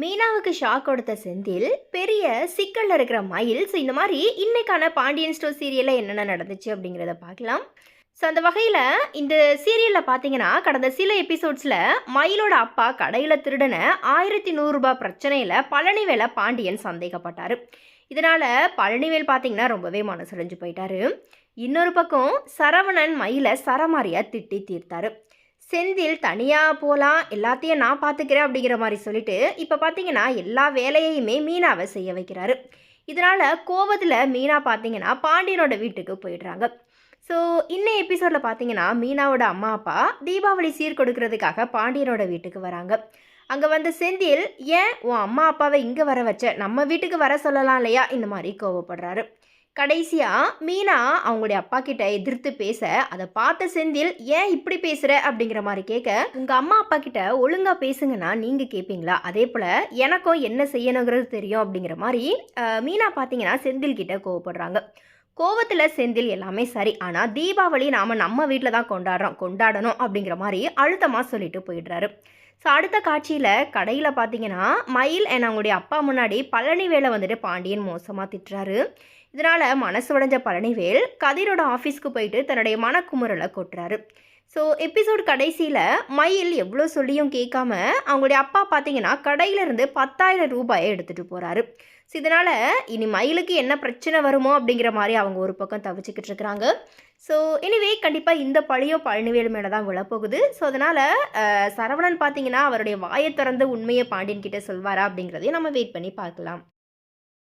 மீனாவுக்கு shock கொடுத்த செந்தில் பெரிய சிக்கலில் இருக்கிற மயில். ஸோ இந்த மாதிரி இன்னைக்கான பாண்டியன் ஸ்டோர் சீரியலில் என்னென்ன நடந்துச்சு அப்படிங்கிறத பார்க்கலாம். ஸோ அந்த வகையில் இந்த சீரியலில் பார்த்தீங்கன்னா கடந்த சில எபிசோட்ஸில் மயிலோட அப்பா கடையில் திருடன ஆயிரத்தி நூறுரூபா பிரச்சனையில் பழனிவேல பாண்டியன் சந்தேகப்பட்டார். இதனால் பழனிவேல் பார்த்தீங்கன்னா ரொம்பவே மனசுடைஞ்சு போயிட்டாரு. இன்னொரு பக்கம் சரவணன் மயிலை சரமாரியாக திட்டி தீர்த்தாரு. செந்தில் தனியாக போகலாம் எல்லாத்தையும் நான் பார்த்துக்கிறேன் அப்படிங்கிற மாதிரி சொல்லிட்டு இப்போ பார்த்தீங்கன்னா எல்லா வேலையையுமே மீனாவை செய்ய வைக்கிறாரு. இதனால் கோவத்தில் மீனா பார்த்தீங்கன்னா பாண்டியனோட வீட்டுக்கு போயிடுறாங்க. ஸோ இன்னும் எபிசோடில் பார்த்தீங்கன்னா மீனாவோட அம்மா அப்பா தீபாவளி சீர் கொடுக்கறதுக்காக பாண்டியனோட வீட்டுக்கு வராங்க. அங்கே வந்த செந்தில் ஏன் உன் அம்மா அப்பாவை இங்கே வர வச்ச? நம்ம வீட்டுக்கு வர சொல்லலாம் இல்லையா? இந்த மாதிரி கோவப்படுறாரு. கடைசியாக மீனா அவங்களுடைய அப்பா கிட்ட எதிர்த்து பேச அதை பார்த்த செந்தில் ஏன் இப்படி பேசுகிற அப்படிங்கிற மாதிரி கேட்க உங்கள் அம்மா அப்பா கிட்ட ஒழுங்காக பேசுங்கன்னா நீங்கள் கேட்பீங்களா அதே போல் எனக்கும் என்ன செய்யணுங்கிறது தெரியும். அப்படிங்கிற மாதிரி மீனா பார்த்தீங்கன்னா செந்தில் கிட்ட கோவப்படுறாங்க. கோவத்தில் செந்தில் எல்லாமே சரி. ஆனால் தீபாவளி நாம் நம்ம வீட்டில் தான் கொண்டாடுறோம். கொண்டாடணும் அப்படிங்கிற மாதிரி அழுத்தமாக சொல்லிட்டு போயிடுறாரு. ஸோ அடுத்த காட்சியில் கடையில் பார்த்தீங்கன்னா மயில் என் அவங்களுடைய அப்பா முன்னாடி பழனி வேலை வந்துட்டு பாண்டியன் மோசமாக திட்டுறாரு. இதனால் மனசு உடைஞ்ச பழனிவேல் கதிரோட ஆஃபீஸ்க்கு போயிட்டு தன்னுடைய மனக்குமுறலை கொட்டுறாரு. ஸோ எபிசோட் கடைசியில் மயில் எவ்வளோ சொல்லியும் கேட்காம அவங்களுடைய அப்பா பார்த்தீங்கன்னா கடையிலேருந்து பத்தாயிரம் ரூபாயை எடுத்துகிட்டு போகிறாரு ஸோ இதனால் இனி மயிலுக்கு என்ன பிரச்சனை வருமோ அப்படிங்கிற மாதிரி அவங்க ஒரு பக்கம் தவிச்சிக்கிட்டு இருக்கிறாங்க. ஸோ எனிவே கண்டிப்பாக இந்த பழியும் பழனிவேல் மேலே தான் விழப்போகுது ஸோ அதனால் சரவணன் பார்த்தீங்கன்னா அவருடைய வாயை திறந்து உண்மையை பாண்டியன் கிட்டே சொல்வாரா அப்படிங்கிறதையும் நம்ம வெயிட் பண்ணி பார்க்கலாம்.